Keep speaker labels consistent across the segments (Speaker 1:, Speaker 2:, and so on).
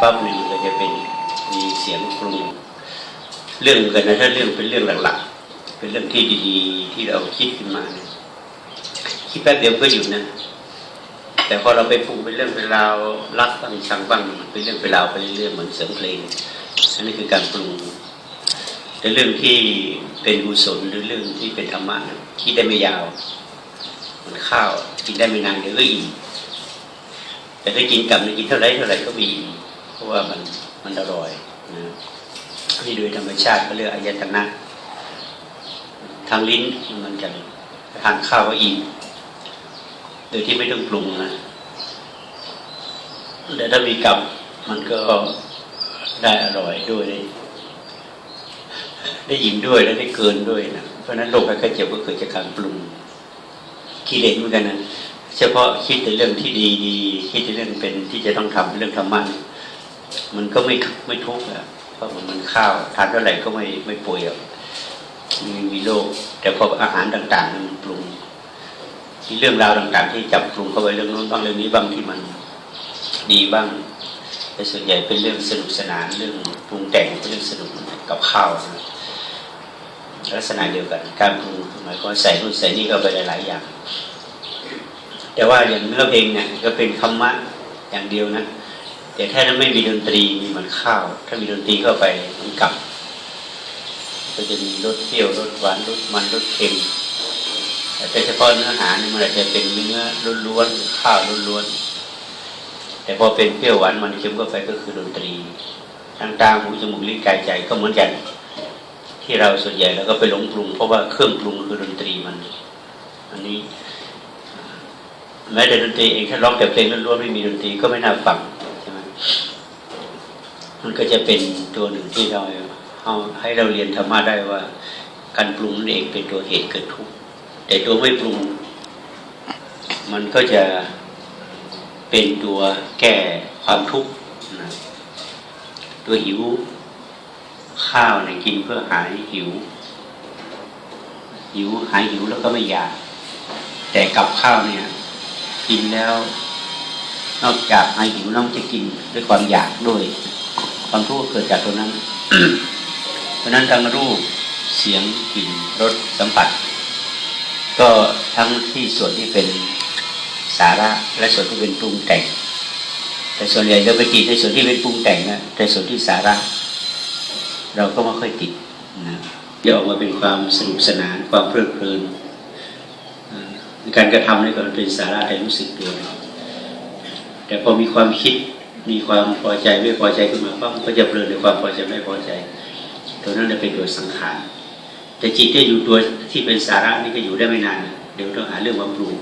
Speaker 1: ปั๊บหนึ่งก็จะเป็นมีเสียงปรุงเรื่องกันนะถ้าเรื่องเป็นเรื่องหลักๆ เป็นเรื่องที่ดีๆ ที่เราคิดขึ้นมาเนี่ยคิดแป๊บเดียวก็หยุดนะแต่พอเราไปปรุงเป็นเรื่องเป็นราวรักบ้างชังบ้างมันเป็นเรื่องเป็นราวไปเรื่อยๆเหมือนเสียงเพลงอันนี้คือการปรุงแต่เรื่องที่เป็นกุศลหรือเรื่องที่เป็นธรรมะคิดได้ไม่ยาวมันข้าวกินได้ไม่นานเดี๋ยวก็อิ่มแต่ถ้ากินกลับกินเท่าไรเท่าไรก็มีอิ่ม เพราะว่ามันมันอร่อยนะนี่โดยธรรมชาติก็เรียกอายตนะทางลิ้นมันจะทานข้าวก็อิ่มโดยที่ไม่ต้องปรุงนะแต่ถ้ามีกรรมมันก็ได้อร่อยด้วยได้ได้อิ่มด้วยและได้เกินด้วยนะเพราะนั้นโรคภัยไข้เจ็บก็เกิดจากการปรุงกิเลสเหมือนกันนะเฉพาะคิดแต่เรื่องที่ดีดีคิดแต่เรื่องเป็นที่จะต้องทำเรื่องธรรมะเนี่ย มันก็ไม่ไม่ทุกข์อะเพราะมันข้าวทานเท่าไหร่ก็ไม่ไม่ป่วยหรอกมีมีโรคแต่พออาหารต่างๆมันปรุงมีเรื่องราวต่าง ๆ ที่จับปรุงเข้าไปเรื่องนู้นบ้างเรื่องนี้บ้างที่มันดีบ้างแต่ส่วนใหญ่เป็นเรื่องสนุกสนานเรื่องปรุงแต่งเป็นเรื่องสนุกกับข้าวนะลักษณะเดียวกัน การปรุงหมายความใส่นู่นใส่นี่ก็ไปหลายๆอย่าง แต่ว่าอย่างเนื้อเพลงเนี่ยก็เป็นคำมะอย่างเดียวนะ แต่ถ้าไม่มีดนตรีมีเหมันข้าว ถ้ามีดนตรีเข้าไปมันกลับ ก็จะมีรสเปรี้ยวรสหวานรสมันรสเค็มแต่เฉพาะเนื้อหาเนี่ยมันอาจจะเป็นเนื้อล้วนๆข้าวล้วนๆแต่พอเป็นเปรี้ยวหวานมันเค็มก็ไปก็คือดนตรีทางตาหูจมูกลิ้นกายใจก็เหมือนกัน ที่เราส่วนใหญ่แล้วก็ไปหลงปรุง เพราะว่าเครื่องปรุงคือดนตรีมัน อันนี้แม้แต่ดนตรีเองถ้าร้องแต่เพลงล้วนๆไม่มีดนตรีก็ไม่น่าฟัง มันก็จะเป็นตัวหนึ่งที่เราเอาให้เราเรียนธรรมะได้ว่า การปรุงนั่นเองเป็นตัวเหตุเกิดทุกข์แต่ตัวไม่ปรุง มันก็จะเป็นตัวแก้ความทุกข์นะตัวหิวข้าวเนี่ยกินเพื่อหายหิว หิวหายหิวแล้วก็ไม่อยาก แต่กับข้าวเนี่ย กินแล้ว นอกจากหายหิวน้องจะกินด้วยความอยากด้วย ความทุกข์เกิดจากตัวนั้นเพราะนั้นทั้งรูปเสียงกลิ่นรสสัมผัส ก็ทั้งที่ส่วนที่เป็นสาระและส่วนที่เป็นปรุงแต่ง แต่ส่วนใหญ่เราไปติดในส่วนที่เป็นปรุงแต่งนะแต่ส่วนที่สาระ เราก็ไม่ค่อยติดนะจะออกมาเป็นความสนุกสนานความเพลิดเพลินการกระทำนี่ก็เป็นสาระแต่รู้สึกตัวเรา แต่พอมีความคิดมีความพอใจไม่พอใจขึ้นมาปั๊บก็จะเพลินในความพอใจไม่พอใจตัวนั้นจะเป็นตัวสังขารแต่จิตที่อยู่ตัวที่เป็นสาระนี่ก็อยู่ได้ไม่นานเดี๋ยวต้องหาเรื่องมาปรุง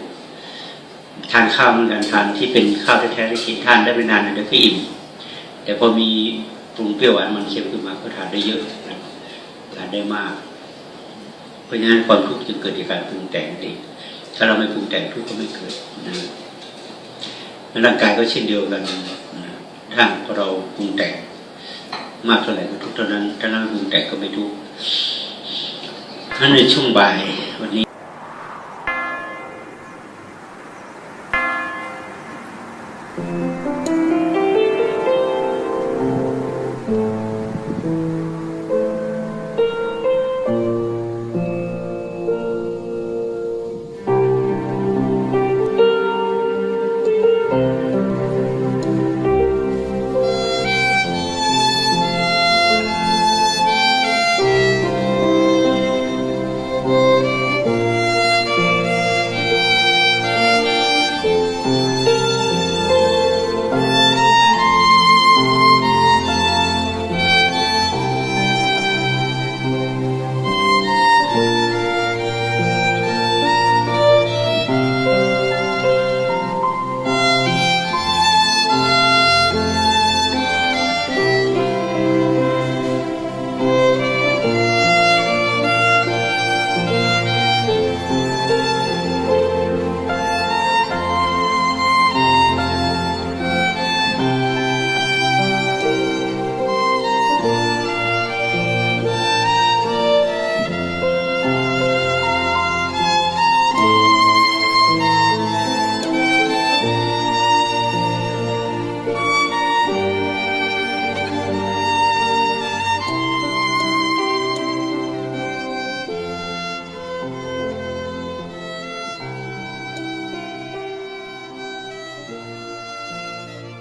Speaker 1: ทานข้าวเหมือนกันทานที่เป็นข้าวแท้ๆได้กินทานได้ไม่นานเดี๋ยวก็อิ่ม แต่พอมีปรุงเปรี้ยวหวานมันเค็มขึ้นมาก็ทานได้เยอะนะทานได้มาก เพราะฉะนั้นความทุกข์จึงเกิดจากการปรุงแต่งเองถ้าเราไม่ปรุงแต่งทุกข์ก็ไม่เกิดนะ ร่างกายก็เช่นเดียวกันถ้าเราปรุงแต่งมากเท่าไหร่ก็ทุกเท่านั้นถ้าเราปรุงแต่งก็ไม่ทุกข์นั่นในช่วงบ่าย